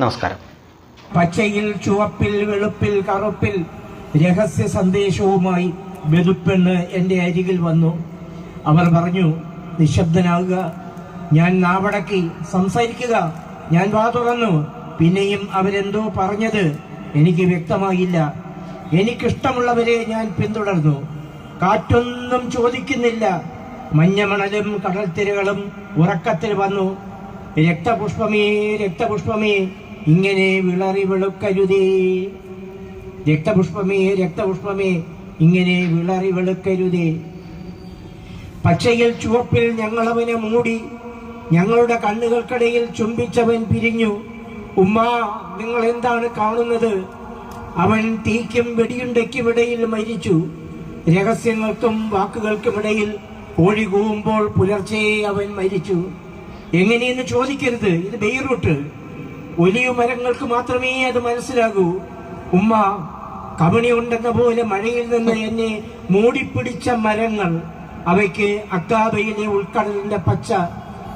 നമസ്കാരം. പച്ചയിൽ ചുവപ്പിൽ വെളുപ്പിൽ കറുപ്പിൽ രഹസ്യ സന്ദേശവുമായി വെളുപ്പെണ്ണ് എന്റെ അരികിൽ വന്നു. അവർ പറഞ്ഞു നിശബ്ദനാകുക. ഞാൻ നാവടക്കി സംസാരിക്കുക. ഞാൻ വാ തുറന്നു. പിന്നെയും അവരെന്തോ പറഞ്ഞത് എനിക്ക് വ്യക്തമായില്ല. എനിക്കിഷ്ടമുള്ളവരെ ഞാൻ പിന്തുടർന്നു. കാറ്റൊന്നും ചോദിക്കുന്നില്ല. മഞ്ഞമണലും കടൽത്തിരകളും ഉറക്കത്തിൽ വന്നു. രക്തപുഷ്പമേ രക്തപുഷ്പമേ ഇങ്ങനെ വിളറി വെളുക്കരുതേ രക്തപുഷ്പമേ രക്തപുഷ്പമേ ഇങ്ങനെ വിളറി വെളുക്കരുതേ പച്ചയിൽ ചുവപ്പിൽ ഞങ്ങളവനെ മൂടി ഞങ്ങളുടെ കണ്ണുകൾക്കിടയിൽ ചുംബിച്ചവൻ പിരിഞ്ഞു. ഉമ്മ നിങ്ങൾ എന്താണ് കാണുന്നത്? അവൻ തീക്കും വെടിയുണ്ടയ്ക്കും ഇടയിൽ മരിച്ചു. രഹസ്യങ്ങൾക്കും വാക്കുകൾക്കുമിടയിൽ കോഴി കൂവുമ്പോൾ പുലർച്ചെ അവൻ മരിച്ചു. എങ്ങനെയെന്ന് ചോദിക്കരുത്. ഇത് ബെയ്റൂട്ട്. ഒലിയു മരങ്ങൾക്ക് മാത്രമേ അത് മനസ്സിലാകൂ. ഉമ്മ കമണി ഉണ്ടെന്ന പോലെ മഴയിൽ നിന്ന് എന്നെ മൂടിപ്പിടിച്ച മരങ്ങൾ അവയ്ക്ക് അക്കാബയിലെ ഉൾക്കടലിന്റെ പച്ച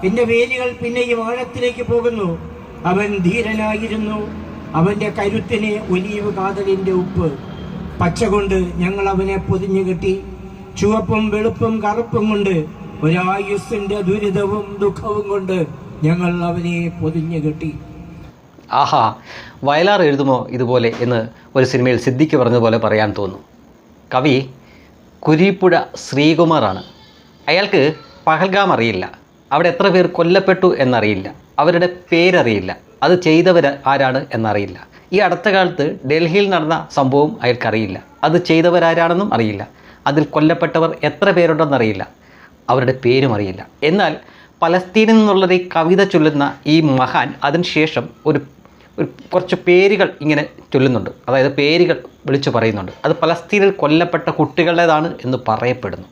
എന്റെ വേലികൾ പിന്നെയും ആഴത്തിലേക്ക് പോകുന്നു. അവൻ ധീരനായിരുന്നു. അവന്റെ കരുത്തിന് ഒലിവ് കാതലിന്റെ ഉപ്പ്. പച്ച കൊണ്ട് ഞങ്ങൾ അവനെ പൊതിഞ്ഞു കെട്ടി. ചുവപ്പും വെളുപ്പും കറുപ്പും കൊണ്ട് ഒരായുസിന്റെ ദുരിതവും ദുഃഖവും കൊണ്ട് ഞങ്ങൾ അവനെ പൊതിഞ്ഞു കെട്ടി. ആഹാ വയലാർ എഴുതുമോ ഇതുപോലെ എന്ന് ഒരു സിനിമയിൽ സിദ്ദിഖ് പറഞ്ഞതുപോലെ പറയാൻ തോന്നുന്നു കവി കുരീപ്പുഴ ശ്രീകുമാറാണ്. അയാൾക്ക് പഹൽഗാം അറിയില്ല. അവിടെ എത്ര പേർ കൊല്ലപ്പെട്ടു എന്നറിയില്ല. അവരുടെ പേരറിയില്ല. അത് ചെയ്തവർ ആരാണ് എന്നറിയില്ല. ഈ അടുത്ത കാലത്ത് ഡൽഹിയിൽ നടന്ന സംഭവം അയാൾക്കറിയില്ല. അത് ചെയ്തവരാരാണെന്നും അറിയില്ല. അതിൽ കൊല്ലപ്പെട്ടവർ എത്ര പേരുണ്ടെന്നറിയില്ല. അവരുടെ പേരും അറിയില്ല. എന്നാൽ പലസ്തീനിൽ നിന്നുള്ളത് ഈ കവിത ചൊല്ലുന്ന ഈ മഹാൻ അതിനുശേഷം ഒരു ഒരു കുറച്ച് പേരുകൾ ഇങ്ങനെ ചൊല്ലുന്നുണ്ട്. അതായത് പേരുകൾ വിളിച്ചു പറയുന്നുണ്ട്. അത് പലസ്തീനിൽ കൊല്ലപ്പെട്ട കുട്ടികളുടേതാണ് എന്ന് പറയപ്പെടുന്നു.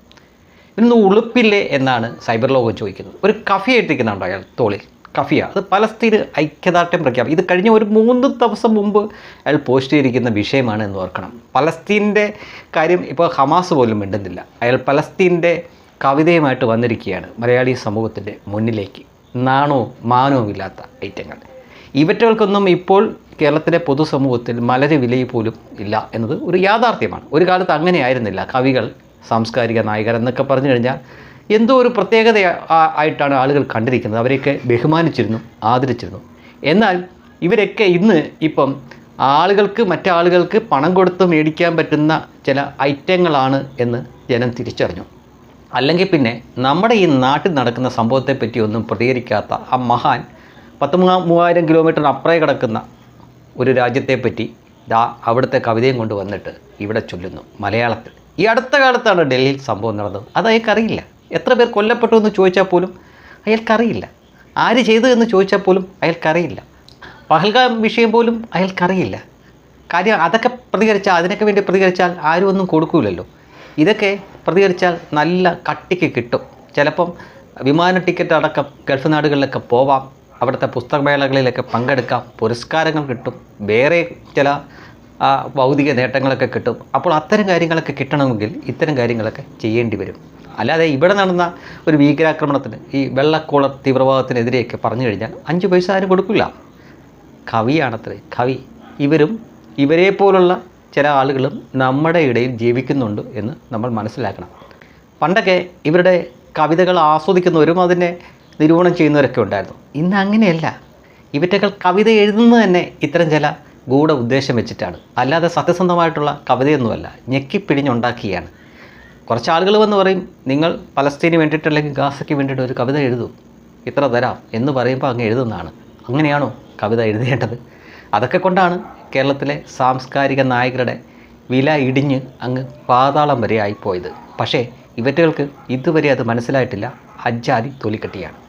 ഇന്ന് ഉളുപ്പില്ലേ എന്നാണ് സൈബർ ലോകം ചോദിക്കുന്നത്. ഒരു കഫിയ ഇട്ടിരിക്കുന്നുണ്ടോ അയാൾ തോളിൽ? കഫിയ. അത് പലസ്തീന് ഐക്യദാർഢ്യം പ്രഖ്യാപനം ഇത് കഴിഞ്ഞ ഒരു മൂന്ന് ദിവസം മുമ്പ് അയാൾ പോസ്റ്റ് ചെയ്തിരിക്കുന്ന വിഷയമാണ് എന്ന് ഓർക്കണം. പലസ്തീന്റെ കാര്യം ഇപ്പോൾ ഹമാസ് പോലും മിണ്ടുന്നില്ല. അയാൾ പലസ്തീന്റെ കവിതയുമായിട്ട് വന്നിരിക്കുകയാണ് മലയാളി സമൂഹത്തിന്റെ മുന്നിലേക്ക്. നാണവും മാനവും ഇല്ലാത്ത ഐറ്റങ്ങൾ. ഇവറ്റകൾക്കൊന്നും ഇപ്പോൾ കേരളത്തിലെ പൊതുസമൂഹത്തിൽ മലര് വിലയിൽ പോലും ഇല്ല എന്നത് ഒരു യാഥാർത്ഥ്യമാണ്. ഒരു കാലത്ത് അങ്ങനെ ആയിരുന്നില്ല. കവികൾ സാംസ്കാരിക നായകർ എന്നൊക്കെ പറഞ്ഞു കഴിഞ്ഞാൽ എന്തോ ഒരു പ്രത്യേകത ആയിട്ടാണ് ആളുകൾ കണ്ടിരിക്കുന്നത്. അവരെയൊക്കെ ബഹുമാനിച്ചിരുന്നു ആദരിച്ചിരുന്നു. എന്നാൽ ഇവരൊക്കെ ഇന്ന് ഇപ്പം ആളുകൾക്ക് മറ്റാളുകൾക്ക് പണം കൊടുത്ത് മേടിക്കാൻ പറ്റുന്ന ചില ഐറ്റങ്ങളാണ് എന്ന് ജനം തിരിച്ചറിഞ്ഞു. അല്ലെങ്കിൽ പിന്നെ നമ്മുടെ ഈ നാട്ടിൽ നടക്കുന്ന സംഭവത്തെപ്പറ്റി ഒന്നും പ്രതികരിക്കാത്ത ആ മഹാൻ പത്ത് മൂവാ- മൂവായിരം കിലോമീറ്റർ അപ്പുറേ കിടക്കുന്ന ഒരു രാജ്യത്തെപ്പറ്റി ദാ അവിടുത്തെ കവിതയും കൊണ്ട് വന്നിട്ട് ഇവിടെ ചൊല്ലുന്നു മലയാളത്തിൽ. ഈ അടുത്ത കാലത്താണ് ഡൽഹിയിൽ സംഭവം നടന്നത്. അത് അയാൾക്കറിയില്ല. എത്ര പേർ കൊല്ലപ്പെട്ടു എന്ന് ചോദിച്ചാൽ പോലും അയാൾക്കറിയില്ല. ആര് ചെയ്തു എന്ന് ചോദിച്ചാൽ പോലും അയാൾക്കറിയില്ല. പഹൽഗാം വിഷയം പോലും അയാൾക്കറിയില്ല. കാര്യം അതൊക്കെ പ്രതികരിച്ചാൽ അതിനൊക്കെ വേണ്ടി പ്രതികരിച്ചാൽ ആരും ഒന്നും കൊടുക്കൂലല്ലോ. ഇതൊക്കെ പ്രതികരിച്ചാൽ നല്ല കട്ടിക്ക് കിട്ടും. ചിലപ്പം വിമാന ടിക്കറ്റ് അടക്കം ഗൾഫ് നാടുകളിലൊക്കെ പോവാം. അവിടുത്തെ പുസ്തകമേളകളിലൊക്കെ പങ്കെടുക്കാം. പുരസ്കാരങ്ങൾ കിട്ടും. വേറെ ചില ഭൗതിക നേട്ടങ്ങളൊക്കെ കിട്ടും. അപ്പോൾ അത്തരം കാര്യങ്ങളൊക്കെ കിട്ടണമെങ്കിൽ ഇത്തരം കാര്യങ്ങളൊക്കെ ചെയ്യേണ്ടി വരും. അല്ലാതെ ഇവിടെ നടന്ന ഒരു ഭീകരാക്രമണത്തിന് ഈ വെള്ളക്കോളർ തീവ്രവാദത്തിനെതിരെയൊക്കെ പറഞ്ഞു കഴിഞ്ഞാൽ അഞ്ച് പൈസ ആരും കൊടുക്കില്ല. കവിയാണത്രേ കവി. ഇവരും ഇവരെ പോലുള്ള ചില ആളുകളും നമ്മുടെ ഇടയിൽ ജീവിക്കുന്നുണ്ട് എന്ന് നമ്മൾ മനസ്സിലാക്കണം. പണ്ടൊക്കെ ഇവരുടെ കവിതകൾ ആസ്വദിക്കുന്നവരും അതിനെ നിരൂപണം ചെയ്യുന്നവരൊക്കെ ഉണ്ടായിരുന്നു. ഇന്ന് അങ്ങനെയല്ല. ഇവറ്റകൾ കവിത എഴുതുന്നത് തന്നെ ഇത്തരം ചില ഗൂഢ ഉദ്ദേശം വെച്ചിട്ടാണ്. അല്ലാതെ സത്യസന്ധമായിട്ടുള്ള കവിതയൊന്നുമല്ല. ഞെക്കിപ്പിടിഞ്ഞുണ്ടാക്കിയാണ് കുറച്ച് ആളുകൾ വന്ന് പറയും നിങ്ങൾ പലസ്തീന് വേണ്ടിയിട്ട് അല്ലെങ്കിൽ ഗാസയ്ക്ക് വേണ്ടിയിട്ട് ഒരു കവിത എഴുതൂ. ഇത്ര തരാം എന്ന് പറയുമ്പോൾ അങ്ങ് എഴുതുന്നതാണ്. അങ്ങനെയാണോ കവിത എഴുതേണ്ടത്? അതൊക്കെ കൊണ്ടാണ് കേരളത്തിലെ സാംസ്കാരിക നായകരുടെ വില ഇടിഞ്ഞ് അങ്ങ് പാതാളം വരെ ആയിപ്പോയത് പക്ഷേ ഇവറ്റകൾക്ക് ഇതുവരെ അത് മനസ്സിലായിട്ടില്ല. അജ്ജാതി തൊലിക്കെട്ടിയാണ്.